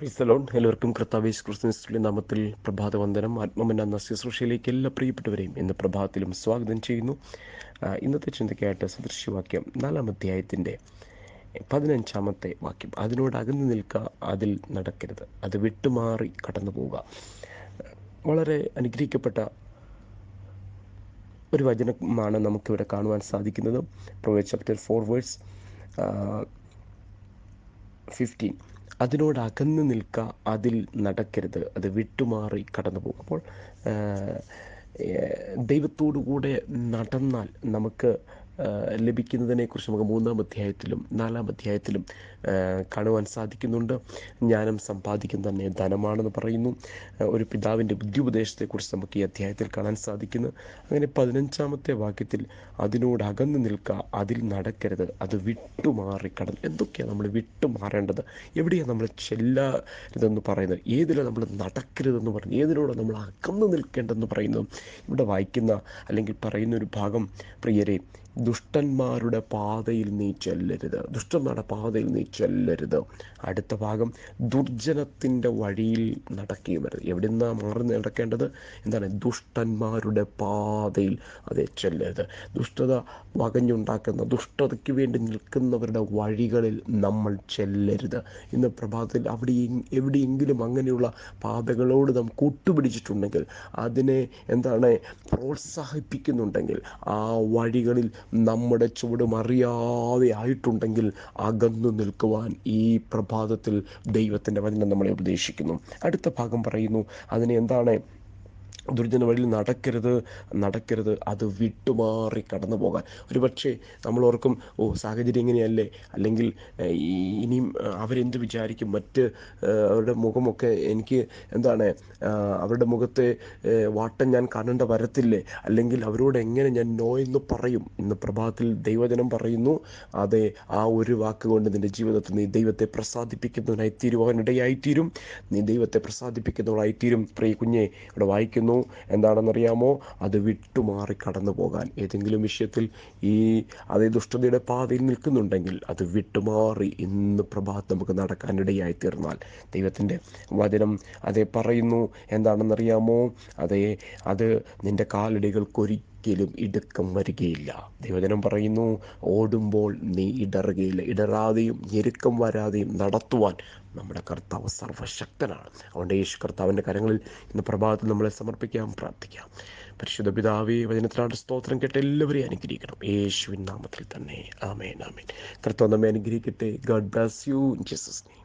ക്രിസ്തലോൺ എല്ലാവർക്കും കർത്താവേശ് ക്രിസ്തുവിന്റെ നാമത്തിൽ പ്രഭാതവന്ദനം. ആത്മമന എന്ന ശുശ്രൂഷയിലേക്ക് എല്ലാ പ്രിയപ്പെട്ടവരെയും ഇന്ന് പ്രഭാതത്തിലും സ്വാഗതം ചെയ്യുന്നു. ഇന്നത്തെ ചിന്തയ്ക്കായിട്ട് സദൃശ്യവാക്യം നാലാം അധ്യായത്തിന്റെ പതിനഞ്ചാമത്തെ വാക്യം. അതിനോട് അകന്നു നിൽക്കുക അതിൽ നടക്കരുത്. അത് വിട്ടുമാറി കടന്നു പോവുക വളരെ അനുഗ്രഹിക്കപ്പെട്ട ഒരു വചനമാണ് നമുക്കിവിടെ കാണുവാൻ സാധിക്കുന്നത്. Proverbs chapter four verse fifteen അതിനോട് അകന്ന് നിൽക്കുക അതിൽ നടക്കരുത്. അത് വിട്ടുമാറി കടന്നു പോകും അപ്പോൾ ദൈവത്തോടു കൂടെ നടന്നാൽ നമുക്ക് ലഭിക്കുന്നതിനെക്കുറിച്ച് നമുക്ക് മൂന്നാം അധ്യായത്തിലും നാലാം അധ്യായത്തിലും കാണുവാൻ സാധിക്കുന്നുണ്ട്. ജ്ഞാനം സമ്പാദിക്കുന്ന തന്നെ ധനമാണെന്ന് പറയുന്നു. ഒരു പിതാവിന്റെ ബുദ്ധിയുപദേശത്തെക്കുറിച്ച് നമുക്ക് ഈ അധ്യായത്തിൽ കാണാൻ സാധിക്കുന്നു. അങ്ങനെ പതിനഞ്ചാമത്തെ വാക്യത്തിൽ അതിനോട് അകന്നു നിൽക്കുക അതിൽ നടക്കരുത് അത് വിട്ടുമാറിക്കടൽ. എന്തൊക്കെയാണ് നമ്മൾ വിട്ടുമാറേണ്ടത്? എവിടെയാണ് നമ്മൾ ചെല്ലരുതെന്ന് പറയുന്നത്? ഏതിലാണ് നമ്മൾ നടക്കരുതെന്ന് പറയുന്നത്? ഏതിനോട് നമ്മൾ അകന്നു നിൽക്കേണ്ടതെന്ന് പറയുന്നു ഇവിടെ വായിക്കുന്ന അല്ലെങ്കിൽ പറയുന്ന ഒരു ഭാഗം പ്രിയരെ ദുഷ്ടന്മാരുടെ പാതയിൽ നീ ചെല്ലരുത്. ദുഷ്ടന്മാരുടെ പാതയിൽ നീ ചെല്ലരുത്. അടുത്ത ഭാഗം ദുർജനത്തിന്റെ വഴിയിൽ നടക്കുകയും വരുത് എവിടെ നിന്നാണ് മാറി നടക്കേണ്ടത്? എന്താണ്? ദുഷ്ടന്മാരുടെ പാതയിൽ അതെ ചെല്ലരുത്. ദുഷ്ടത വകഞ്ഞുണ്ടാക്കുന്ന ദുഷ്ടതയ്ക്ക് വേണ്ടി നിൽക്കുന്നവരുടെ വഴികളിൽ നമ്മൾ ചെല്ലരുത്. ഇന്ന് പ്രഭാതത്തിൽ അവിടെ എവിടെയെങ്കിലും അങ്ങനെയുള്ള പാതകളോട് നാം കൂട്ടുപിടിച്ചിട്ടുണ്ടെങ്കിൽ അതിനെ എന്താണ്? പ്രോത്സാഹിപ്പിക്കുന്നുണ്ടെങ്കിൽ ആ വഴികളിൽ നമ്മുടെ ചുവടും അറിയാതെ ആയിട്ടുണ്ടെങ്കിൽ അകന്നു നിൽക്കുവാൻ ഈ പ്രഭാതത്തിൽ ദൈവത്തിന്റെ വചനം നമ്മളെ ഉപദേശിക്കുന്നു. അടുത്ത ഭാഗം പറയുന്നു അതിനെ എന്താണ് ദുർജന വഴിയിൽ നടക്കരുത് നടക്കരുത് അത് വിട്ടുമാറി കടന്നു പോകാൻ. ഒരുപക്ഷെ നമ്മൾ ഓർക്കും ഓ സാഹചര്യം ഇങ്ങനെയല്ലേ? അല്ലെങ്കിൽ ഇനിയും അവരെന്ത് വിചാരിക്കും? മറ്റ് അവരുടെ മുഖമൊക്കെ എനിക്ക് എന്താണ് അവരുടെ മുഖത്തെ വാട്ടം ഞാൻ കാണേണ്ട വരത്തില്ലേ? അല്ലെങ്കിൽ അവരോട് എങ്ങനെ ഞാൻ നോ എന്ന് പറയും? ഇന്ന് പ്രഭാതത്തിൽ ദൈവജനം പറയുന്നു അതെ ആ ഒരു വാക്ക് കൊണ്ട് നിന്റെ ജീവിതത്തിൽ നീ ദൈവത്തെ പ്രസാദിപ്പിക്കുന്നവനായി തീരുവാനിടയായിത്തീരും. നീ ദൈവത്തെ പ്രസാദിപ്പിക്കുന്നവളായിത്തീരും. പ്രിയ കുഞ്ഞെ ഇവിടെ വായിക്കുന്നു എന്താണെന്നറിയാമോ? അത് വിട്ടുമാറി കടന്നു പോകാൻ. ഏതെങ്കിലും വിഷയത്തിൽ ഈ അതേ ദുഷ്ടതയുടെ പാതയിൽ നിൽക്കുന്നുണ്ടെങ്കിൽ അത് വിട്ടുമാറി ഇന്ന് പ്രഭാതം നമുക്ക് നടക്കാനിടയായി തീർന്നാൽ ദൈവത്തിന്റെ വചനം അതേ പറയുന്നു. എന്താണെന്നറിയാമോ? അതേ അത് നിന്റെ കാലടികൾക്കൊരിക്കലും ഇടുക്കം വരികയില്ല. ദൈവജനം പറയുന്നു ഓടുമ്പോൾ നീ ഇടറുകയില്ല. ഇടറാതെയും ഞെരുക്കം വരാതെയും നടത്തുവാൻ നമ്മുടെ കർത്താവ് സർവശക്തനാണ്. അതുകൊണ്ട് യേശു കർത്താവിന്റെ കരങ്ങളിൽ ഇന്ന് പ്രഭാതത്തിൽ നമ്മളെ സമർപ്പിക്കാം പ്രാർത്ഥിക്കാം. പരിശുദ്ധ പിതാവേ വചനത്തിലാണ് സ്തോത്രം കേട്ട് എല്ലാവരെയും അനുഗ്രഹിക്കണം. യേശുവിൻ നാമത്തിൽ തന്നെ. ആമേൻ ആമേൻ. കർത്താവ് നമ്മെ അനുഗ്രഹിക്കട്ടെ. God bless you Jesus name